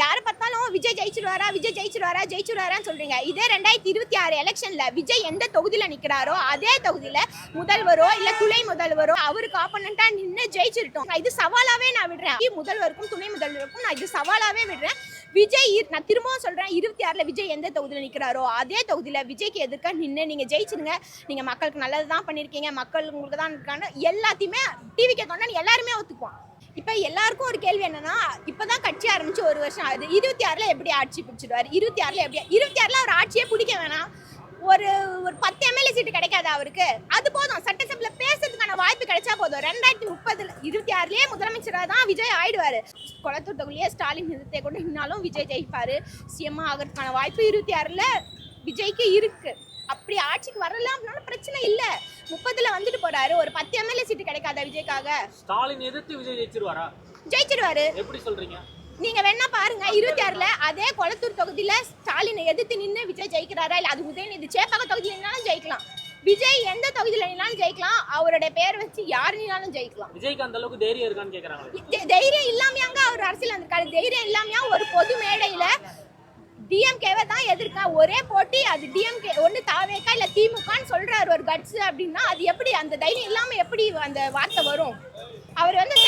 யாரை பார்த்தாலும் விஜய் ஜெயிச்சிருவாரா விஜய் ஜெயிச்சிருவாரா ஜெயிச்சிருவாரான்னு சொல்றீங்க. இதே ரெண்டாயிரத்தி இருபத்தி ஆறு எலெக்ஷன்ல விஜய் எந்த தொகுதியில நிக்கிறாரோ அதே தொகுதியில முதல்வரோ இல்ல துணை முதல்வரோ அவருக்கு ஆப்போனண்டா நின்று ஜெயிச்சிருட்டோம். இது சவாலாவே நான் விடுறேன். முதல்வருக்கும் துணை முதல்வருக்கும் நான் இது சவாலாவே விடுறேன். விஜய் நான் திரும்பவும் சொல்றேன் இருபத்தி ஆறுல விஜய் எந்த தொகுதியில நிக்கிறாரோ அதே தொகுதியில விஜய்க்கு எதிர்க்க நின்று நீங்க ஜெயிச்சிருங்க. நீங்க மக்களுக்கு நல்லது தான் பண்ணிருக்கீங்க. மக்கள் உங்களுக்கு தான் இருக்கான்னு எல்லாத்தையுமே டிவி கேட்கணும் எல்லாருமே ஒத்துக்குவான். இப்போ எல்லாருக்கும் ஒரு கேள்வி என்னன்னா இப்பதான் கட்சி ஆரம்பிச்சு ஒரு வருஷம் ஆகுது. இருபத்தி ஆறில் எப்படி ஆட்சி பிடிச்சிடுவார்? இருபத்தி ஆறுல எப்படி இருபத்தி ஆறில் அவர் ஆட்சியே பிடிக்க வேணாம். ஒரு ஒரு பத்து எம்எல்ஏ சீட்டு கிடைக்காது அவருக்கு? அது போதும். சட்டசபையில் பேசுறதுக்கான வாய்ப்பு கிடைச்சா போதும். ரெண்டாயிரத்தி முப்பதுல இருபத்தி ஆறுலேயே முதலமைச்சராக தான் விஜய் ஆயிடுவாரு. குளத்தூட்டக்குள்ளேயே ஸ்டாலின் நிறுத்தை கொண்டு நின்னாலும் விஜய் ஜெயிப்பார். சிஎம் ஆகிறதுக்கான வாய்ப்பு இருபத்தி ஆறில் விஜய்க்கு இருக்குது அப்படி ஆட்சிக்கு வரலாம் அப்படின்னாலும் பிரச்சனை இல்ல. முப்பதுல வந்துட்டு போறாரு. ஒரு பத்து எம்எல்ஏ சீட்டு கிடைக்காதா விஜய்க்காக? ஸ்டாலின் எதிர்த்து விஜய் ஜெயிச்சிருவாரா? ஜெயிச்சிடுவாரு எப்படி சொல்றீங்க? நீங்க வேணா பாருங்க இருபத்தி ஆறுல அதே கொளத்தூர் தொகுதியில ஸ்டாலினை எதிர்த்து நின்று விஜய் ஜெயிக்கிறாரா? இல்ல அது உதயநிதி சேப்பாக்க தொகுதியில நின்னாலும் ஜெயிக்கலாம். விஜய் எந்த தொகுதியில நின்னாலும் ஜெயிக்கலாம். அவருடைய பேர் வச்சு யார் நின்னாலும் ஜெயிக்கலாம். விஜய்க்கு அந்த அளவுக்கு தைரியம் இருக்கான்னு கேக்குறாங்களே. தெ- தைரியம் இல்லாமையாங்க அவர் அரசியல் வந்திருக்காரு. தைரியம் இல்லாமையா ஒரு பொது மேடையில டிஎம்கேவை தான் எதிர்க்கா? ஒரே போட்டி அது டிஎம்கே ஒன்று தாவேக்கா இல்லை திமுகன்னு சொல்றாரு ஒரு கட்ஸ் அப்படின்னா அது எப்படி அந்த தைரியம் இல்லாமல் எப்படி அந்த வார்த்தை வரும்? அவர் வந்து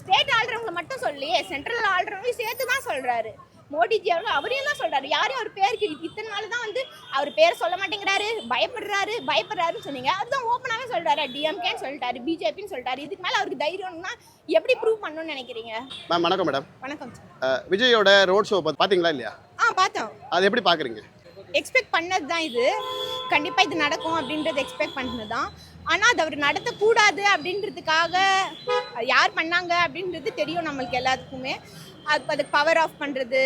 ஸ்டேட் ஆள்றவங்களை மட்டும் சொல்லி சென்ட்ரல் ஆள்றவங்களையும் சேர்த்து தான் சொல்றாரு. மோடிஜி அவர்கள் அவரையும் தான் சொல்றாரு. யாரையும் அவர் பேருக்கு இத்தனை நாள் தான் வந்து அவர் பேரை சொல்ல மாட்டேங்கிறாரு பயப்படுறாரு பயப்படுறாருன்னு சொன்னீங்க. அதுதான் ஓப்பனாகவே சொல்றாரு. டிஎம்கேன்னு சொல்லிட்டாரு பிஜேபின்னு சொல்லிட்டாரு. இதுக்கு மேலே அவருக்கு தைரியம்னா எப்படி ப்ரூவ் பண்ணணும்னு நினைக்கிறீங்க? மேம் வணக்கம் மேடம் வணக்கம் விஜயோட ரோட் ஷோ பார்த்தீங்களா இல்லையா? ஆ பார்த்தோம். அது எப்படி பார்க்குறீங்க? எக்ஸ்பெக்ட் பண்ணது தான் இது. கண்டிப்பாக இது நடக்கும் அப்படின்றது எக்ஸ்பெக்ட் பண்ணது தான் ஆனால் அது அவர் நடத்தக்கூடாது அப்படின்றதுக்காக யார் பண்ணாங்க அப்படின்றது தெரியும் நம்மளுக்கு எல்லாத்துக்குமே. அது அதுக்கு பவர் ஆஃப் பண்ணுறது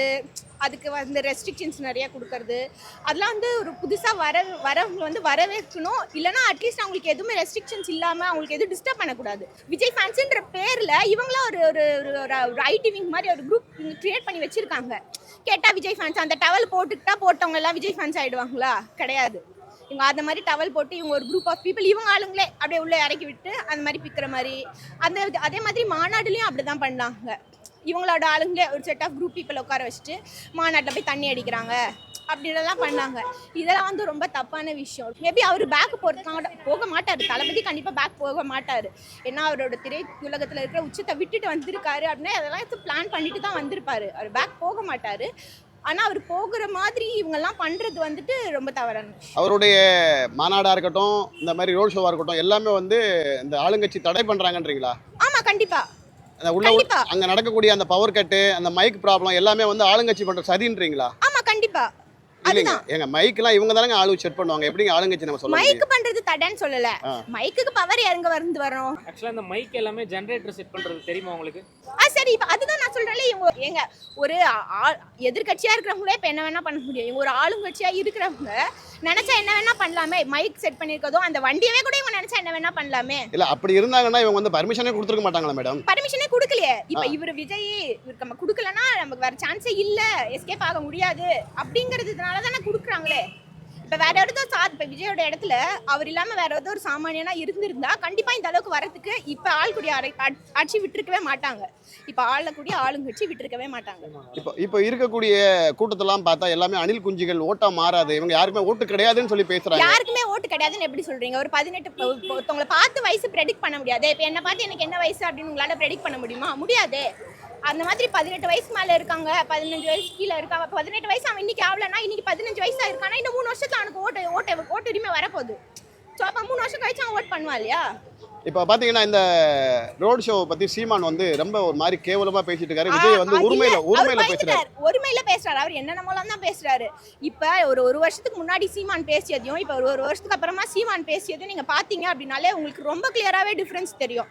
அதுக்கு வந்து ரெஸ்ட்ரிக்ஷன்ஸ் நிறையா கொடுக்கறது. அதெல்லாம் வந்து ஒரு புதுசாக வர வரவங்க வந்து வரவேற்கணும். இல்லைனா அட்லீஸ்ட் அவங்களுக்கு எதுவுமே ரெஸ்ட்ரிக்ஷன்ஸ் இல்லாமல் அவங்களுக்கு எதுவும் டிஸ்டர்ப் பண்ணக்கூடாது. விஜய் ஃபேன்ஸுன்ற பேரில் இவங்களாம் ஒரு ஒரு ஒரு- ஐடி விங் மாதிரி ஒரு குரூப் க்ரியேட் பண்ணி வச்சுருக்காங்க. கேட்டால் விஜய் ஃபேன்ஸ் அந்த டவல் போட்டுக்கிட்டா போட்டவங்க எல்லாம் விஜய் ஃபேன்ஸ் ஆகிடுவாங்களா கிடையாது. இவங்க அந்த மாதிரி டவல் போட்டு இவங்க ஒரு குரூப் ஆஃப் பீப்புள் இவங்க ஆளுங்களே அப்படியே உள்ளே இறக்கி விட்டு அந்த மாதிரி பிக்கிற மாதிரி. அந்த அதே மாதிரி மாநாடுலேயும் அப்படி தான் பண்ணாங்க. இவங்களோட ஆளுங்களே ஒரு செட் ஆஃப் குரூப் பீப்புள் உட்கார வச்சுட்டு மாநாட்டில் போய் தண்ணி அடிக்கிறாங்க. அப்படின்லாம் பண்ணாங்க. இதெல்லாம் வந்து ரொம்ப தப்பான விஷயம். மேபி அவர் பேக் போகிறதுக்காக போக மாட்டார். தளபதி கண்டிப்பாக பேக் போக மாட்டார். ஏன்னா அவரோட திரை உலகத்தில் இருக்கிற உச்சத்தை விட்டுட்டு வந்திருக்காரு அப்படின்னா அதெல்லாம் பிளான் பண்ணிட்டு தான் வந்திருப்பாரு. அவர் பேக் போக மாட்டார். ஆனால் அவர் போகிற மாதிரி இவங்கெல்லாம் பண்ணுறது வந்துட்டு ரொம்ப தவறான அவருடைய மாநாடாக இருக்கட்டும் இந்த மாதிரி ரோட் ஷோவாக இருக்கட்டும் எல்லாமே வந்து இந்த ஆளுங்கட்சி தடை பண்ணுறாங்கன்றீங்களா ஆமாம் கண்டிப்பாக அந்த உள்ள கண்டிப்பா. அங்கே நடக்கக்கூடிய அந்த பவர் கட்டு அந்த மைக் ப்ராப்ளம் எல்லாமே வந்து ஆளுங்கட்சி பண்ணுற சரின்றீங்களா ஆமாம் கண்டிப்பாக இல்லைங்க அதுதான். எங்க மைக்கெல்லாம் இவங்க தானங்க ஆளு செட் பண்ணுவாங்க. எப்படிங்க ஆளுங்கட்சி நம்ம சொல்ல மைக்கு பண்றது தடன்னு சொல்லல. மைக்குக்கு பவர் எங்க வந்து வரும்? ஆக்சுவலா இந்த மைக் எல்லாமே ஜெனரேட்டர் செட் பண்றது தெரியுமா உங்களுக்கு? ஆ சரி இப்ப அதுதான் நான் சொல்றேன்ல இவங்க ஏங்க ஒரு எதிர்க்கட்சியா இருக்கிறவங்களே இப்ப என்ன வேணா பண்ண முடியும். இவங்க ஒரு ஆளுங்கட்சியா இருக்கிறவங்க நினைச்சா என்ன வேணா பண்ணலாமே. மைக் செட் பண்ணிருக்கதோ அந்த வண்டியவே கூட இவங்க நினைச்சா என்ன வேணா பண்ணலாமே. இல்லை அப்படி இருந்தாங்கன்னா இவங்க வந்து பர்மிஷனே கொடுத்துருக்க மாட்டாங்களா மேடம் பர்மிஷனே கொடுக்கலையே. இப்ப இவர் விஜய் இவருக்கு நம்ம கொடுக்கலன்னா நமக்கு வேற சான்ஸே இல்ல. எஸ்கேப் ஆக முடியாது. அப்படிங்கறதுனால தானே கொடுக்குறாங்களே? இப்ப வேற ஏதோ சா இப்ப விஜயோட இடத்துல அவர் இல்லாம வேற ஏதோ ஒரு சாமானியனா இருந்திருந்தா கண்டிப்பா இந்த அளவுக்கு வரதுக்கு இப்ப ஆள்குடி ஆட்சி விட்டுருக்கவே மாட்டாங்க. இப்ப ஆளக்கூடிய ஆளுங்கட்சி விட்டுருக்கவே மாட்டாங்க. இப்போ இப்போ இருக்கக்கூடிய கூட்டத்தெல்லாம் பார்த்தா எல்லாமே அணில் குஞ்சுகள் ஓட்டா மாறாது. இவங்க யாருமே ஓட்டு கிடையாதுன்னு சொல்லி பேசுறாங்க. யாருக்குமே ஓட்டு கிடையாதுன்னு எப்படி சொல்றீங்க? ஒரு பதினெட்டு ஒருத்தவங்களை பார்த்து வயசு ப்ரெடிக்ட் பண்ண முடியாது? இப்ப என்ன பார்த்து எனக்கு என்ன வயசு அப்படின்னு உங்களால ப்ரெடிக்ட் பண்ண முடியுமா? முடியாது. அந்த மாதிரி பதினெட்டு வயசு மேல இருக்காங்க பதினஞ்சு வயசு கீழே இருக்காங்க. பதினெட்டு வயசு அவன் இன்னைக்கு ஆகலன்னா இன்னைக்கு பதினஞ்சு வயசா இருக்கானா? இன்னும் மூணு வருஷத்துல அவனுக்கு ஓட்டு ஓட்டு ஓட்டு உரிமை வரப்போகுது. ஸோ அப்போ மூணு வருஷம் கழிச்சு அவன் ஓட் பண்ணுவான் இல்லையா? இப்போ பார்த்தீங்கன்னா இந்த ரோட் ஷோ பத்தி சீமான் வந்து ரொம்ப ஒரு மாதிரி கேவலமா பேசிட்டு இருக்காரு. விஜய் வந்து உரிமையில உரிமையில பேசுறாரு. ஒருமையில பேசுறாரு. அவர் என்னென்னமோலாம் தான் பேசுறாரு? இப்ப ஒரு ஒரு வருஷத்துக்கு முன்னாடி சீமான் பேசியதையும் இப்ப ஒரு ஒரு வருஷத்துக்கு அப்புறமா சீமான் பேசியதையும் நீங்க பாத்தீங்க அப்படின்னாலே உங்களுக்கு ரொம்ப கிளியராவே டிஃபரன்ஸ் தெரியும்.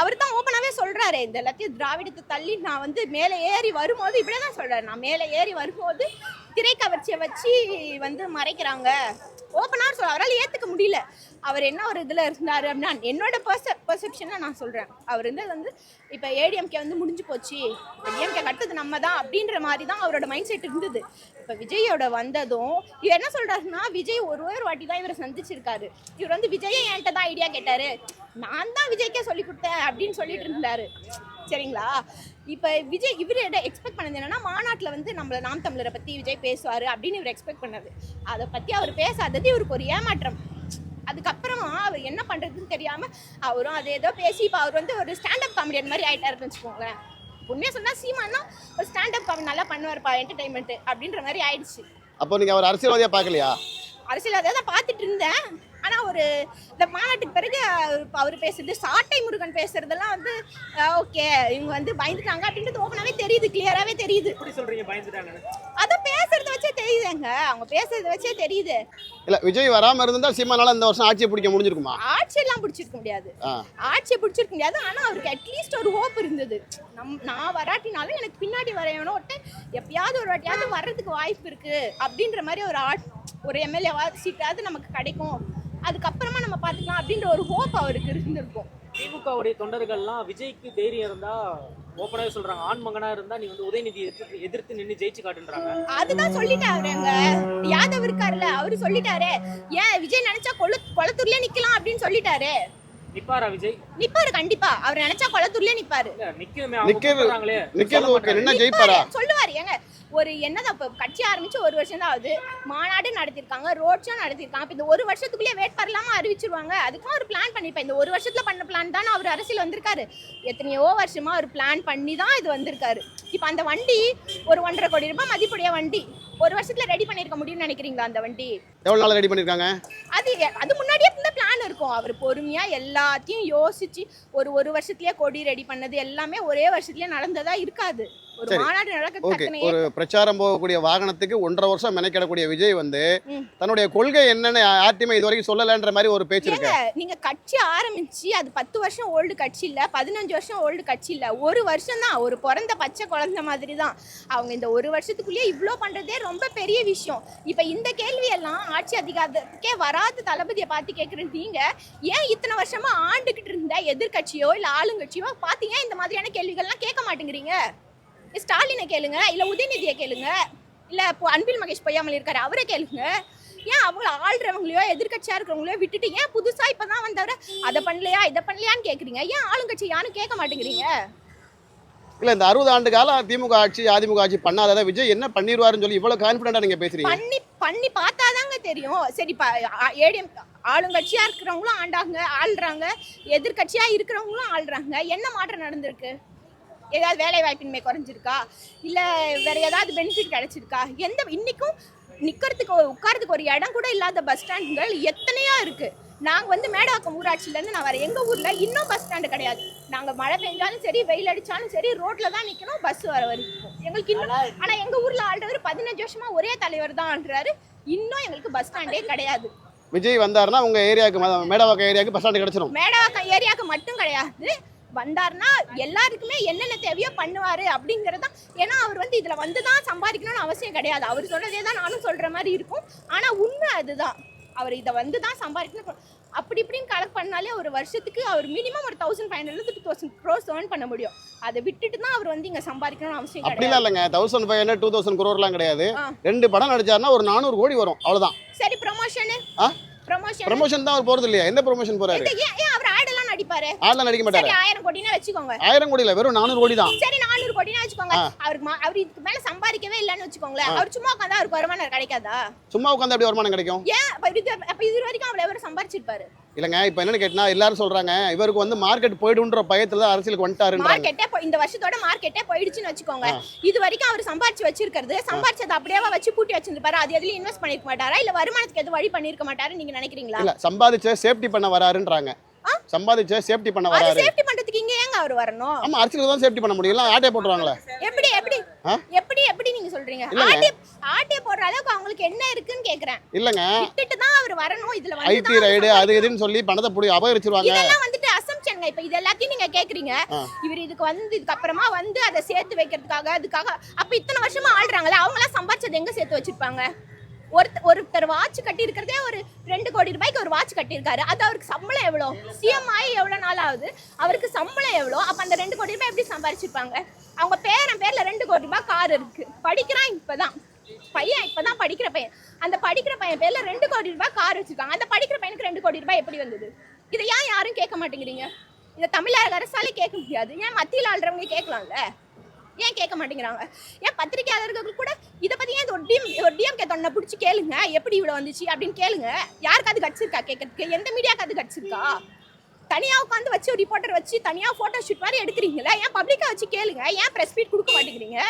அவர் தான் ஓப்பனாகவே சொல்கிறாரு இந்த எல்லாத்தையும் திராவிடத்தை தள்ளி நான் வந்து மேலே ஏறி வரும்போது இப்படியே தான் சொல்றாரு. நான் மேலே ஏறி வரும்போது திரைக்கவர்ச்சியை வச்சு வந்து மறைக்கிறாங்க. ஓப்பனாக சொல்ல அவரால் ஏற்றுக்க முடியல. அவர் என்ன ஒரு இதில் இருந்தார் அப்படின்னா என்னோட பர்ச பர்செப்ஷனை நான் சொல்கிறேன் அவர் இருந்தது வந்து இப்போ ஏடிஎம்கே வந்து முடிஞ்சு போச்சு. ஏடிஎம்கே கட்டது நம்ம தான் அப்படின்ற மாதிரி தான் அவரோட மைண்ட் செட் இருந்தது. இப்போ விஜயோட வந்ததும் இவர் என்ன சொல்கிறாருன்னா விஜய் ஒரு ஒரு வாட்டி தான் இவரை சந்திச்சிருக்காரு. இவர் வந்து விஜயை என்கிட்ட தான் ஐடியா கேட்டார். நான் தான் விஜய்க்கே சொல்லி கொடுத்தேன் அப்படின்னு சொல்லிட்டு இருந்தாரு. சரிங்களா? இப்போ விஜய் இவர் எக்ஸ்பெக்ட் பண்ணது என்னன்னா மாநாட்டில் வந்து நம்மள நாம் தமிழரை பற்றி விஜய் பேசுவார் அப்படின்னு இவர் எக்ஸ்பெக்ட் பண்ணது. அதை பற்றி அவர் பேசாதது இவருக்கு ஒரு ஏமாற்றம். அதுக்கப்புறமா அவர் என்ன பண்ணுறதுன்னு தெரியாமல் அவரும் அது ஏதோ பேசி இப்போ அவர் வந்து ஒரு ஸ்டாண்டப் காமெடியன் மாதிரி ஆயிட்டாருன்னு வச்சுக்கோங்களேன். உண்மையாக சொன்னால் சீமானா ஒரு ஸ்டாண்டப் காமெடி நல்லா பண்ணுவார்ப்பா என்டர்டைன்மெண்ட் அப்படின்ற மாதிரி ஆயிடுச்சு. அப்போ நீங்க அவர் அரசியல்வாதியா பார்க்கலையா? அரசியல் அதை தான் பார்த்துட்டு இருந்தேன். ஆனால் ஒரு இந்த மாநாட்டுக்கு பிறகு அவர் பேசுறது சாட்டை முருகன் பேசுறதெல்லாம் வந்து ஓகே இவங்க வந்து பயந்துட்டாங்க அப்படின்றது ஓப்பனாகவே தெரியுது கிளியராகவே தெரியுது. எப்படி சொல்றீங்க பயந்துட்டாங்கன்னு? அதை பேசுறத வச்சே தெரியுதுங்க. அவங்க பேசுறத வச்சே தெரியுது. இல்ல விஜய் வராம இருந்தா சீமானால இந்த வருஷம் ஆட்சியை பிடிக்க முடிஞ்சிருக்குமா? ஆட்சியெல்லாம் பிடிச்சிருக்க முடியாது. ஆட்சியை பிடிச்சிருக்க முடியாது. ஆனால் அவருக்கு அட்லீஸ்ட் ஒரு ஹோப் இருந்தது. நம் நான் வராட்டினாலும் எனக்கு பின்னாடி வரையணும் ஒருத்தன் எப்பயாவது ஒரு வாட்டியாவது வர்றதுக்கு வாய்ப்பு இருக்கு அப்படின்ற மாதிரி ஒரு ஆட் ஒரு எம்எல்ஏவா சீட்டாவது நமக்கு கிடைக்கும். அதுக்கப்புறமா நம்ம பார்த்துக்கலாம் அப்படின்ற ஒரு ஹோப் அவருக்கு இருந்திருக்கும். திமுகவுடைய தொண்டர்கள்லாம் விஜய்க்கு தைரியம் இருந்தா ஓப்பனாவே சொல்றாங்க ஆண் மகனா இருந்தா நீ வந்து உதயநிதி எதிர்த்து எதிர்த்து நின்னு ஜெயிச்சு காட்டுன்றாங்க. அதுதான் சொல்லிட்டாரு அங்க. யாதவ் இருக்காருல்ல அவரு சொல்லிட்டாரு. ஏன் விஜய் நினைச்சா கொளு கொளத்தூர்லயே நிக்கலாம் அப்படின்னு சொல்லிட்டாரு. நிப்பாரா விஜய்? நிப்பாரு கண்டிப்பா. அவர் நினைச்சா கொளத்தூர்லயே நிப்பாரு. நிக்கிறது- ஓகே மாட்டாங்க. நின்னா ஜெயிப்பாரா சொல்லுவாரு ஏங்க. ஒரு என்னதான் இப்போ கட்சி ஆரம்பிச்சு ஒரு வருஷம் தான் ஆகுது. மாநாடு நடத்திருக்காங்க ரோட் ஷோ நடத்திருக்காங்க. இப்போ இந்த ஒரு வருஷத்துக்குள்ளேயே வேட்பாளர் இல்லாம அறிவிச்சிருவாங்க? அதுக்கும் ஒரு பிளான் பண்ணிருப்பேன் இந்த ஒரு வருஷத்துல பண்ண பிளான் தானே அவர் அரசியல் வந்திருக்காரு. எத்தனையோ வருஷமா ஒரு பிளான் பண்ணி தான் இது வந்திருக்காரு. இப்போ அந்த வண்டி ஒரு ஒன்றரை கோடி ரூபாய் மதிப்புடைய வண்டி. ஒரு வருஷத்துல ரெடி பண்ணிருக்க முடியும்னு நினைக்கிறீங்களா அந்த வண்டி? எவ்வளவு நாள் ரெடி பண்ணிருக்காங்க? அது அது முன்னாடியே இருந்த பிளான் இருக்கும். அவர் பொறுமையா எல்லாத்தையும் யோசிச்சு ஒரு ஒரு வருஷத்துலயே கொடி ரெடி பண்ணது எல்லாமே ஒரே வருஷத்துலயே நடந்ததா இருக்காது. சரி. ஓகே. ஒரு பிரச்சாரம் போகக்கூடிய வாகனத்துக்கு ஒன்றரை வருஷம் மெனக்கிடக்கூடிய விஜய் வந்து. தன்னுடைய கொள்கை என்னன்னு யார்ட்டையுமே இது வரைக்கும் சொல்லலைன்ற மாதிரி ஒரு பேச்சு இருக்கு. நீங்க கட்சி ஆரம்பிச்சு அது பத்து வருஷம் ஓல்டு கட்சி இல்ல பதினஞ்சு வருஷம் ஓல்டு கட்சி இல்ல. ஒரு வருஷம் தான். ஒரு பிறந்த பச்சை குழந்தை மாதிரி தான். அவங்க இந்த ஒரு வருஷத்துக்குள்ளேயே இவ்ளோ பண்றதே ரொம்ப பெரிய விஷயம். இப்ப இந்த கேள்வி எல்லாம் ஆட்சி அதிகாரத்துக்கே வராத தளபதியை பார்த்து கேட்குற நீங்க ஏன் இத்தனை வருஷமா ஆண்டுகிட்டு இருந்த எதிர்க்கட்சியோ இல்ல ஆளுங்கட்சியோ? பார்த்து ஏன் இந்த மாதிரியான கேள்விகள்லாம் கேட்க மாட்டேங்கிறீங்க. ஸ்டாலினை கேளுங்க இல்ல உதயநிதியை கேளுங்க இல்ல இப்போ அன்பில் மகேஷ் பொய்யாமல் இருக்காரு அவரை கேளுங்க. ஏன் அவங்க ஆள்றவங்களையோ எதிர்க்கட்சியா இருக்கிறவங்களையோ விட்டுட்டு ஏன் புதுசா இப்பதான் வந்தவர அதை பண்ணலையா இதை பண்ணலையான்னு கேக்குறீங்க? ஏன் ஆளுங்கட்சி யாரும் கேட்க மாட்டேங்கிறீங்க? இல்ல இந்த அறுபது ஆண்டு காலம் திமுக ஆட்சி அதிமுக ஆட்சி பண்ணாததை விஜய் என்ன பண்ணிடுவாருன்னு சொல்லி இவ்வளவு கான்பிடண்டா நீங்க பேசுறீங்க? பண்ணி பண்ணி பார்த்தாதாங்க தெரியும். சரி ஏடிஎம் ஆளுங்கட்சியா இருக்கிறவங்களும் ஆண்டாங்க ஆள்றாங்க எதிர்க்கட்சியா இருக்கிறவங்களும் ஆள்றாங்க. என்ன மாற்றம் நடந்திருக்கு? ஏதாவது வேலை வாய்ப்பின்மை குறைஞ்சிருக்கா? இல்ல வேற ஏதாவது பெனிஃபிட் கிடைச்சிருக்கா? எந்த இன்னைக்கும் நிக்கிறதுக்கு ஒரு- உட்கார்றதுக்கு ஒரு இடம் கூட இல்லாத பஸ் ஸ்டாண்டுகள் எத்தனையோ இருக்கு. நாங்க வந்து மேடாக்கம் ஊராட்சியில இருந்து நான் வரேன் எங்க ஊர்ல இன்னும் பஸ் ஸ்டாண்டு கிடையாது. நாங்க மழை பெஞ்சாலும் சரி வெயில் அடிச்சாலும் சரி ரோட்ல தான் நிக்கணும் பஸ் வர வரைக்கும். எங்களுக்கு இன்னும் ஆனா எங்க ஊர்ல ஆள்றவர் பதினஞ்சு வருஷமா ஒரே தலைவர் தான் ஆள்றாரு இன்னும் எங்களுக்கு பஸ் ஸ்டாண்டே கிடையாது. விஜய் வந்தாருன்னா உங்க ஏரியாவுக்கு மேடவாக்கம் ஏரியாவுக்கு பஸ் ஸ்டாண்டு கிடைச்சிரும். மேடவாக்கம் ஏரியாவுக்கு மட்டும் கிடையாது. வந்தாருன்னா எல்லாருக்குமே என்னென்ன தேவையோ பண்ணுவாரு அப்படிங்கறது ஏன்னா அவர் வந்து இதுல வந்து தான் சம்பாதிக்கணும்னு அவசியம் கிடையாது. அவர் சொல்றதே தான் நானும் சொல்ற மாதிரி இருக்கும். ஆனா உண்மை அதுதான். அவர் இதை வந்து தான் சம்பாதிக்கணும் அப்படி இப்படின்னு கலெக்ட் பண்ணாலே ஒரு வருஷத்துக்கு அவர் மினிமம் ஒரு thousand five hundred two thousand gross earn பண்ண முடியும். அதை விட்டுட்டு தான் அவர் வந்து இங்க சம்பாதிக்கணும்னு அவசியம் அப்படிலாம் இல்லைங்க. Thousand five hundred two thousand குரோர்லாம் கிடையாது. ரெண்டு படம் நடிச்சாருன்னா ஒரு நானூறு கோடி வரும். அவ்வளவுதான். சரி ப்ரொமோஷனு? ப்ரொமோஷன் ப்ரமோஷன் தான் அவர் போறது இல்லையா எந்த ப்ரொமோஷன் ஏன் ஏன் அவர் நடிப்பாரு ஆட்லாம் நடிக்க மாட்டாரு. சரி ஆயிரம் கோடினா வச்சுக்கோங்க. ஆயிரம் கோடி இல்ல வெறும் நானூறு கோடி தான். சரி நானூறு கோடினா வச்சுக்கோங்க. அவருக்கு அவர் இதுக்கு மேல சம்பாதிக்கவே இல்லைன்னு வச்சுக்கோங்களேன். அவர் சும்மா உட்காந்தா அவருக்கு வருமானம் கிடைக்காதா? சும்மா உட்காந்து எப்படி வருமானம் கிடைக்கும்? ஏன்? அப்ப இது வரைக்கும் அவ்வளவு எவ்வளவு சம்பாரிச்சிருப்பாரு? இல்லைங்க இப்போ என்னன்னு கேட்டினா எல்லாரும் சொல்றாங்க இவருக்கு வந்து மார்க்கெட் போயிடுன்ற பயத்துல தான் அரசியலுக்கு வந்துட்டாருன்றாங்க. மார்க்கெட்டே இந்த வருஷத்தோட மார்க்கெட்டே போயிடுச்சுன்னு வச்சுக்கோங்க. இது வரைக்கும் அவர் சம்பாரிச்சு வச்சிருக்கிறது சம்பாரிச்சது அப்படியே வச்சு பூட்டி வச்சிருப்பாரு? அது எதுலயும் இன்வெஸ்ட் பண்ணிருக்க மாட்டாரா? இல்ல வருமானத்துக்கு எதுவும் வழி பண்ணிருக்க மாட்டாரு நீங்க நினைக்கிறீங்களா? இல்ல சம்பாதிச்ச சேஃப்டி பண்ண வராருன்றாங்க. சம்பாதிச்ச சேஃப்டி பண்ண அது வராரு. சேஃப்டி பண்றதுக்கு இங்க ஏங்க அவர் வரணும்? ஆமா அரசியலுக்கு தான் சேஃப்டி பண்ண முடியும். எல்லாம் ஆட்டே போட்டுருவாங்களே. எப்படி எப்படி? எப்படி எப்படி நீங்க சொல்றீங்க. ஆட்டே ஆட்டே போடுற அளவுக்கு அவங்களுக்கு என்ன இருக்குன்னு கேக்குறேன். இல்லங்க. விட்டுட்டு தான் அவர் வரணும். இதுல வந்து ஐடி ரைடு அது இதுன்னு சொல்லி பணத்தை புடி அபகரிச்சிருவாங்க. இதெல்லாம் வந்துட்டு அசம்ஷன்ங்க இப்ப இது எல்லாத்தையும் நீங்க கேக்குறீங்க. இவர் இதுக்கு வந்து இதுக்கு அப்புறமா வந்து அதை சேர்த்து வைக்கிறதுக்காக அதுக்காக அப்ப இத்தனை வருஷமா ஆள்றாங்கல்ல அவங்க எல்லாம் சம்பாரிச்சது எங்க சேர்த்து வச்சிருப்பாங்க? ஒருத்த ஒருத்தர் வாட்ச் கட்டியிருக்கிறதே ஒரு ரெண்டு கோடி ரூபாய்க்கு ஒரு வாட்ச் கட்டியிருக்காரு. அது அவருக்கு சம்பளம் எவ்வளோ? சிஎம் ஆகி எவ்வளோ நாள் ஆகுது அவருக்கு சம்பளம் எவ்வளோ? அப்போ அந்த ரெண்டு கோடி ரூபாய் எப்படி சம்பாரிச்சிருப்பாங்க? அவங்க பேரன் பேரில் ரெண்டு கோடி ரூபாய் கார் இருக்குது படிக்கிறான் இப்போ தான் பையன் இப்பதான் படிக்கிற பையன். அந்த படிக்கிற பையன் பேர்ல ரெண்டு கோடி ரூபாய் கார் வச்சிருக்காங்க. அந்த படிக்கிற பையனுக்கு ரெண்டு கோடி ரூபாய் எப்படி வந்தது? இதை ஏன் யாரும் கேட்க மாட்டேங்கிறீங்க? இதை தமிழக அரசாலே கேட்க முடியாது. ஏன் மத்தியில் ஆள்றவங்க கேட்கலாம்ல? ஏன் கேட்க மாட்டேங்கிறாங்க? ஏன் பத்திரிகையாளர்கள் கூட இதை பற்றி ஏன் ஒரு டிஎம் ஒரு டிஎம்கே தொண்டை பிடிச்சி கேளுங்க? எப்படி இவ்வளோ வந்துச்சு அப்படின்னு கேளுங்க. யாருக்காவது கடிச்சிருக்கா கேட்கறதுக்கு? எந்த மீடியாவுக்கு அது தனியாக உட்காந்து வச்சு ஒரு ரிப்போர்ட்டர் வச்சு தனியாக ஃபோட்டோ ஷூட் மாதிரி எடுக்கிறீங்களா? ஏன் பப்ளிக்காக வச்சு கேளுங்க? ஏன் ப்ரெஸ் மீட் கொடுக்க மாட்டேங்கிறீங்க?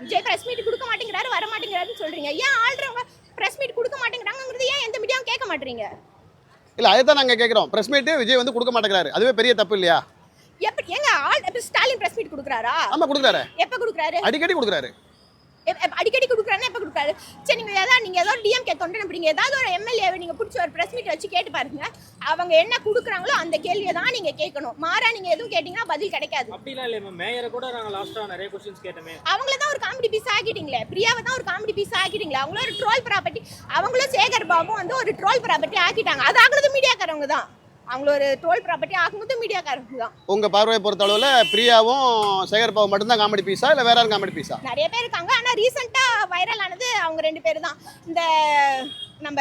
விஜய் ப்ரெஸ் மீட் கொடுக்க மாட்டேங்கிறாரு வர மாட்டேங்கிறாருன்னு சொல்கிறீங்க ஏன் ஆள்றவங்க ப்ரெஸ் மீட் கொடுக்க மாட்டேங்கிறாங்கிறது ஏன் எந்த மீடியாவும் கேட்க மாட்டேறீங்க? இல்லை அதை தான் நாங்கள் கேட்குறோம் ப்ரெஸ் மீட்டு விஜய் வந்து கொடுக்க மாட்டேங்கிறாரு. அதுவே பெரிய தப்பு இல்லையா? எப்படி எங்க ஆள் இப்ப ஸ்டாலின் ப்ரெஸ் மீட் கொடுக்குறாரா? ஆமாம் கொடுக்குறாரு. எப்ப கொடுக்குறாரு? அடிக்கடி கொடுக்குறாரு. அடிக்கடி கொடுக்குறாருன்னா எப்ப கொடுக்குறாரு? சரி நீங்க ஏதாவது நீங்க ஏதோ டிஎம்கே தொண்டன் அப்படிங்க ஏதாவது ஒரு எம்எல்ஏவை நீங்க பிடிச்சி ஒரு ப்ரெஸ் மீட் வச்சு கேட்டு பாருங்க. அவங்க என்ன கொடுக்குறாங்களோ அந்த கேள்வியை தான் நீங்க கேட்கணும். மாறா நீங்க எதுவும் கேட்டீங்கன்னா பதில் கிடைக்காது. அப்படிலாம் இல்லையே மேம் மேயரை கூட நாங்கள் லாஸ்ட்டாக நிறைய கொஸ்டின்ஸ் கேட்டோமே. அவங்கள தான் ஒரு காமெடி பீஸ் ஆக்கிட்டீங்களே. பிரியாவை தான் ஒரு காமெடி பீஸ் ஆக்கிட்டீங்களே. அவங்களும் ஒரு ட்ரோல் ப்ராப்பர்ட்டி அவங்களும் சேகர் பாபும் வந்து ஒரு ட்ரோல் ப்ராப்பர்ட்டி ஆக்கிட்டாங்க. அது ஆகுறது மீடியாக்காரவங்க தான். அவங்கள ஒரு ட்ரோல் ப்ராப்பர்ட்டி ஆகும்போது மீடியாக்காரவங்க தான். உங்கள் பார்வையை பொறுத்த அளவில் பிரியாவும் சேகர் பாபு மட்டும்தான் காமெடி பீஸா இல்லை வேற யாரும் காமெடி பீஸா நிறைய பேர் இருக்காங்க. ஆனா ரீசெண்டா வைரல் ஆனது அவங்க ரெண்டு பேர் தான் இந்த நம்ம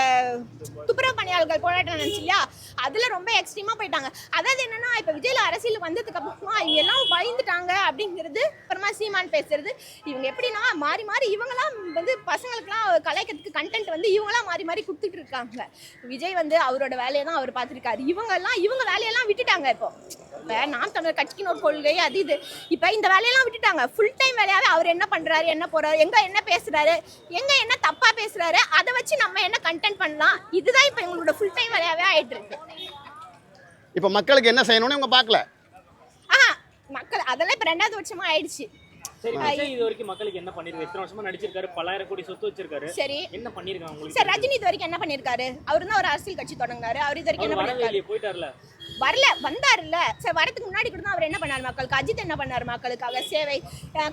துப்புரவு பணியாளர்கள் போராட்டம் நினைச்சு இல்லையா? அதில் ரொம்ப எக்ஸ்ட்ரீமாக போயிட்டாங்க. அதாவது என்னன்னா இப்போ விஜயில் அரசியல் வந்ததுக்கு அப்புறமா இவங்க எல்லாம் பயந்துட்டாங்க அப்படிங்கிறது அப்புறமா சீமான் பேசுறது. இவங்க எப்படின்னா மாறி மாறி இவங்களாம் வந்து பசங்களுக்குலாம் கலைக்கிறதுக்கு கண்டென்ட் வந்து இவங்களாம் மாறி மாறி கொடுத்துட்டு இருக்காங்க. விஜய் வந்து அவரோட வேலையை தான் அவர் பார்த்துருக்காரு. இவங்கெல்லாம் இவங்க வேலையெல்லாம் விட்டுட்டாங்க இப்போ. இப்போ நாம் தமிழர் கட்சிக்குன்னு ஒரு கொள்கை அது இது. இப்போ இந்த வேலையெல்லாம் விட்டுட்டாங்க. ஃபுல் டைம் வேலையாவே அவர் என்ன பண்றாரு என்ன போறாரு எங்க என்ன பேசுறாரு எங்க என்ன தப்பா பேசுறாரு அதை வச்சு நம்ம என்ன கண்டென்ட் பண்ணலாம்? இதுதான் இப்போ எங்களோட ஃபுல் டைம் வேலையாவே ஆயிட்டு இருக்கு. இப்போ மக்களுக்கு என்ன செய்யணும்னு இவங்க பார்க்கல. ஆஹா மக்கள் அதெல்லாம் இப்போ ரெண்டாவது வருஷமா ஆயிடுச்சு. இது வரைக்கும் மக்களுக்கு என்ன பண்ணிருக்கு? எத்தனை வருஷமா நடிச்சிருக்காரு? பல்லாயிரம் கோடி சொத்து வச்சிருக்காரு. சரி. என்ன பண்ணிருக்காங்க உங்களுக்கு? சார் ரஜினி இது வரைக்கும் என்ன பண்ணிருக்காரு? அவர் தான் ஒரு அரசியல் கட்சி தொடங்கினாரு. அவர் இது வரைக்கும் என்ன பண்ணிருக்காரு? போயிட்டார்ல. வரல வந்தாருல்ல. சார் வரதுக்கு முன்னாடி கூட அவர் என்ன பண்ணார் மக்களுக்கு? அஜித் என்ன பண்ணார் மக்களுக்காக? சேவை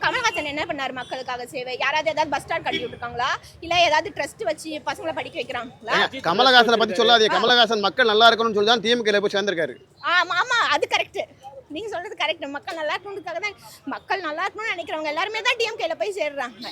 கமல்ஹாசன் என்ன பண்ணார் மக்களுக்காக சேவை? யாராவது ஏதாவது பஸ் ஸ்டாண்ட் கட்டி விட்டுருக்காங்களா? இல்ல ஏதாவது ட்ரஸ்ட் வச்சு பசங்களை படிக்க வைக்கிறாங்களா? கமலஹாசனை பற்றி சொல்லாதீங்க. கமலஹாசன் மக்கள் நல்லா இருக்கணும்னு சொல்லி தான் திமுக போய் சேர்ந்திருக்காரு. ஆமா ஆமா அது கரெக்ட் நீங்க சொல்றது கரெக்ட் மக்கள் நல்லா இருக்கணுன்றதுக்காக தான் மக்கள் நல்லா இருக்கணும்னு நினைக்கிறவங்க எல்லாருமே தான் டிஎம்கேல போய் சேர்றாங்க.